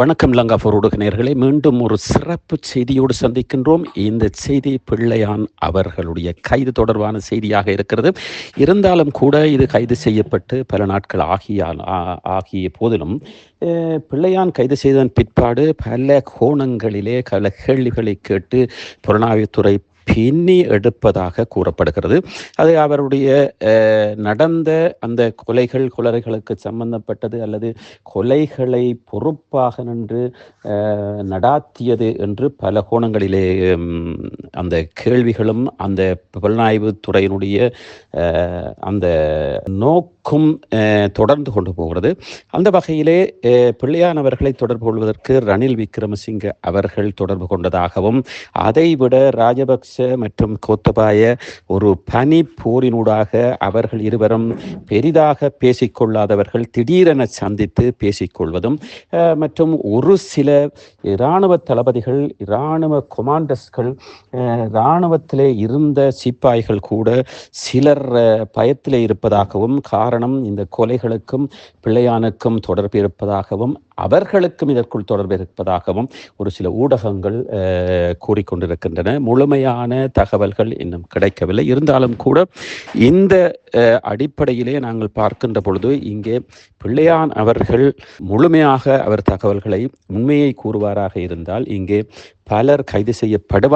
வணக்கம் லங்காபூர் ஊடகநேயர்களே மீண்டும் ஒரு சிறப்பு செய்தியோடு சந்திக்கின்றோம். இந்த செய்தி பிள்ளையான் அவர்களுடைய கைது தொடர்பான செய்தியாக இருக்கிறது. இருந்தாலும் கூட இது கைது செய்யப்பட்டு பல நாட்கள் ஆகிய ஆகிய போதிலும் பிள்ளையான் கைது செய்ததன் பிற்பாடு பல கோணங்களிலே பல கேள்விகளை கேட்டு புலனாய்வுத்துறை பின்னி எடுப்பதாக கூறப்படுகிறது. அது அவருடைய நடந்த அந்த கொலைகள் கொலைகளுக்கு சம்பந்தப்பட்டது அல்லது கொலைகளை பொறுப்பாக நின்று நடாத்தியது என்று பல கோணங்களிலே அந்த கேள்விகளும் அந்த புலனாய்வு துறையினுடைய அந்த அந்த நோக்கும் தொடர்ந்து கொண்டு போகிறது. அந்த வகையிலே பிள்ளையானவர்களை தொடர்பு கொள்வதற்கு ரணில் விக்ரமசிங்க அவர்கள் தொடர்பு கொண்டதாகவும் அதைவிட ராஜபக்ச மற்றும் கோத்தபாய ஒரு பனி போரினூடாக அவர்கள் இருவரும் பெரிதாக பேசிக்கொள்ளாதவர்கள் திடீரென சந்தித்து பேசிக்கொள்வதும் மற்றும் ஒரு சில இராணுவ தளபதிகள் இராணுவ கொமாண்டர்ஸ்கள் இராணுவத்திலே இருந்த சிப்பாய்கள் கூட சிலர் பயத்திலே இருப்பதாகவும் காரணம் இந்த கொலைகளுக்கும் பிள்ளையானுக்கும் தொடர்பு இருப்பதாகவும் அவர்களுக்கும் இதற்குள் தொடர்பு இருப்பதாகவும் ஒரு சில ஊடகங்கள் அஹ், கூறிக்கொண்டிருக்கின்றன. முழுமையான தகவல்கள் இன்னும் கிடைக்கவில்லை. இருந்தாலும் கூட இந்த அஹ், அடிப்படையிலே நாங்கள் பார்க்கின்ற பொழுது இங்கே பிள்ளையான் அவர்கள் முழுமையாக அவர் தகவல்களை உண்மையை கூறுவாராக இருந்தால் இங்கே பலர் கைது செய்யப்படுவார்கள்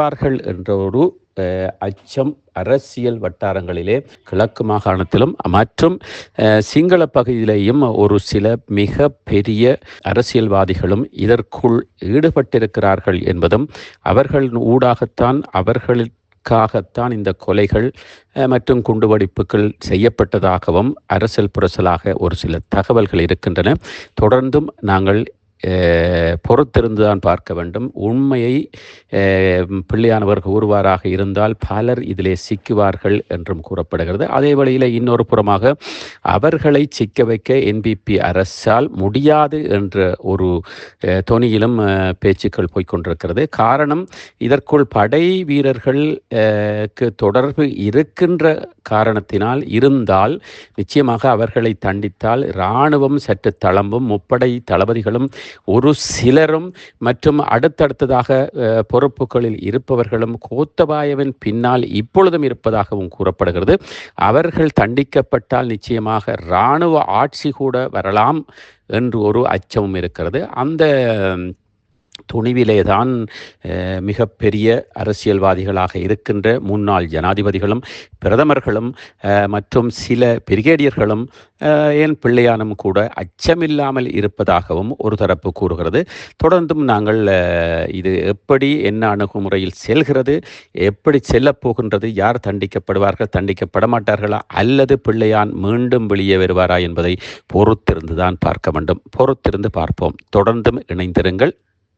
என்ற ஒரு அஹ், அச்சம் அரசியல் வட்டாரங்களிலே கிழக்கு மாகாணத்திலும் மற்றும் அஹ், சிங்கள பகுதியிலேயும் ஒரு சில மிக பெரிய அரசியல்வாதிகளும் இதற்குள் ஈடுபட்டிருக்கிறார்கள் என்பதும் அவர்கள் ஊடாகத்தான் அவர்களுக்காகத்தான் இந்த கொலைகள் மற்றும் குண்டுவெடிப்புகள் செய்யப்பட்டதாகவும் அரசியல் புரசலாக ஒரு சில தகவல்கள் இருக்கின்றன. தொடர்ந்தும் நாங்கள் பொறுத்திருந்துதான் பார்க்க வேண்டும். உண்மையை பிள்ளையானவர் கூறுவாராக இருந்தால் பலர் இதிலே சிக்குவார்கள் என்றும் கூறப்படுகிறது. அதே வழியில் இன்னொரு புறமாக அவர்களை சிக்க வைக்க என்பிபி அரசால் முடியாது என்ற ஒரு தொனியிலும் பேச்சுக்கள் போய்க்கொண்டிருக்கிறது. காரணம் இதற்குள் படை வீரர்கள் க்கு தொடர்பு இருக்கின்ற காரணத்தினால் இருந்தால் நிச்சயமாக அவர்களை தண்டித்தால் இராணுவம் சற்று தளம்பும் முப்படை தளபதிகளும் ஒரு சிலரும் மற்றும் அடுத்தடுத்ததாக பொறுப்புகளில் இருப்பவர்களும் கோத்தபாயவின் பின்னால் இப்பொழுதும் இருப்பதாகவும் கூறப்படுகிறது. அவர்கள் தண்டிக்கப்பட்டால் நிச்சயமாக இராணுவ ஆட்சி கூட வரலாம் என்று ஒரு அச்சமும் இருக்கிறது. அந்த துணிவிலே தான் மிகப்பெரிய அரசியல்வாதிகளாக இருக்கின்ற முன்னாள் ஜனாதிபதிகளும் பிரதமர்களும் மற்றும் சில பிரிகேடியர்களும் ஏன் பிள்ளையானும் கூட அச்சமில்லாமல் இருப்பதாகவும் ஒரு தரப்பு கூறுகிறது. தொடர்ந்தும் நாங்கள் இது எப்படி என்ன அணுகுமுறையில் செல்கிறது எப்படி செல்லப்போகின்றது யார் தண்டிக்கப்படுவார்கள் தண்டிக்கப்பட மாட்டார்களா அல்லது பிள்ளையான் மீண்டும் வெளியே வருவாரா என்பதை பொறுத்திருந்து தான் பார்க்க வேண்டும். பொறுத்திருந்து பார்ப்போம். தொடர்ந்தும் இணைந்திருங்கள்.